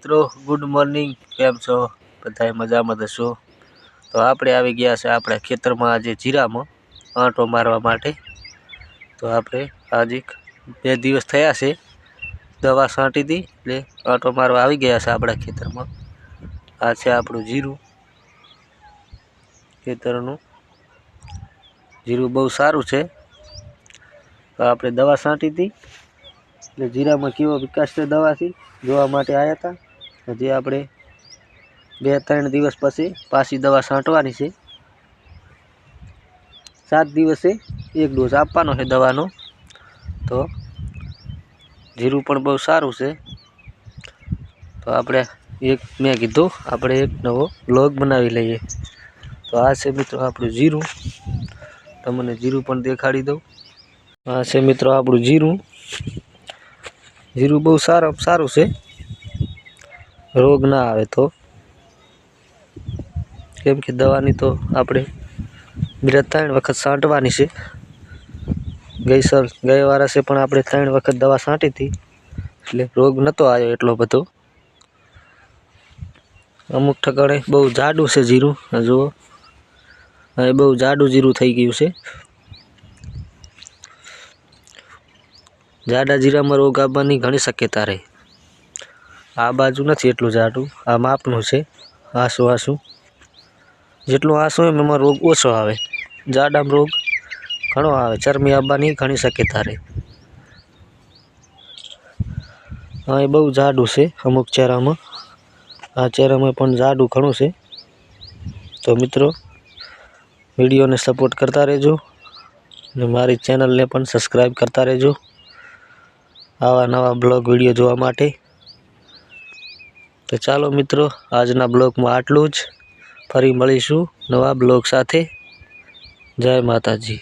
મિત્રો good morning કેમ છો? બધાએ મજામાં દશો તો આપણે આવી ગયા છે આપણા ખેતરમાં આજે જીરામાં આંટો મારવા માટે. તો આપણે આજે બે દિવસ થયા છે દવા છાંટી હતી એટલે આંટો મારવા આવી ગયા છે આપણા ખેતરમાં. આ છે આપણું જીરું. ખેતરનું જીરું બહુ સારું છે. તો આપણે દવા છાંટી હતી એટલે જીરામાં કેવો વિકાસ છે દવાથી? જોવા માટે આવ્યા હતા. હજી આપણે બે ત્રણ દિવસ પછી પાછી દવા છાંટવાની છે. સાત દિવસે એક ડોઝ આપવાનો છે દવાનો. તો જીરું પણ બહુ સારું છે. તો આપણે એક મેં કીધું, આપણે એક નવો બ્લોગ બનાવી લઈએ. તો આ છે મિત્રો આપણું જીરું. તમને જીરું પણ દેખાડી દઉં. આ છે મિત્રો આપણું જીરું. જીરું બહુ સારું સારું છે. રોગ ના આવે તો? કેમ કે દવાની તો આપણે બીજા ત્રણ વખત છાંટવાની છે. ગઈ સર ગઈ વારસે પણ આપણે ત્રણ વખત દવા છાંટી હતી. એટલે રોગ નહોતો આવ્યો એટલો બધો. અમુક ઠકાણે બહુ જાડું છે જીરું જુઓ. હવે બહુ જાડું જીરું થઈ ગયું છે. જાડા જીરામાં રોગ આવવાની ઘણી શક્યતા રહે. આ બાજુ નથી એટલું જાડું. આ માપનું છે. આંસુ આંસુ. જેટલું આસું એમ એમાં રોગ ઓછો આવે. જાડામાં રોગ ઘણો આવે. ચરમી આવવાની ઘણી શક્યતા રહે હા, એ બહુ જાડું છે અમુક ચહેરામાં આ ચહેરામાં પણ જાડું ઘણું છે. તો મિત્રો, વિડીયોને સપોર્ટ કરતા રહેજો. અને મારી ચેનલને પણ સબસ્ક્રાઈબ કરતા રહેજો. આવા નવા બ્લોગ વીડિયો જોવા માટે. તો ચાલો મિત્રો આજના બ્લોગમાં આટલું જ. ફરી મળીશું નવા બ્લોગ સાથે. જય માતાજી.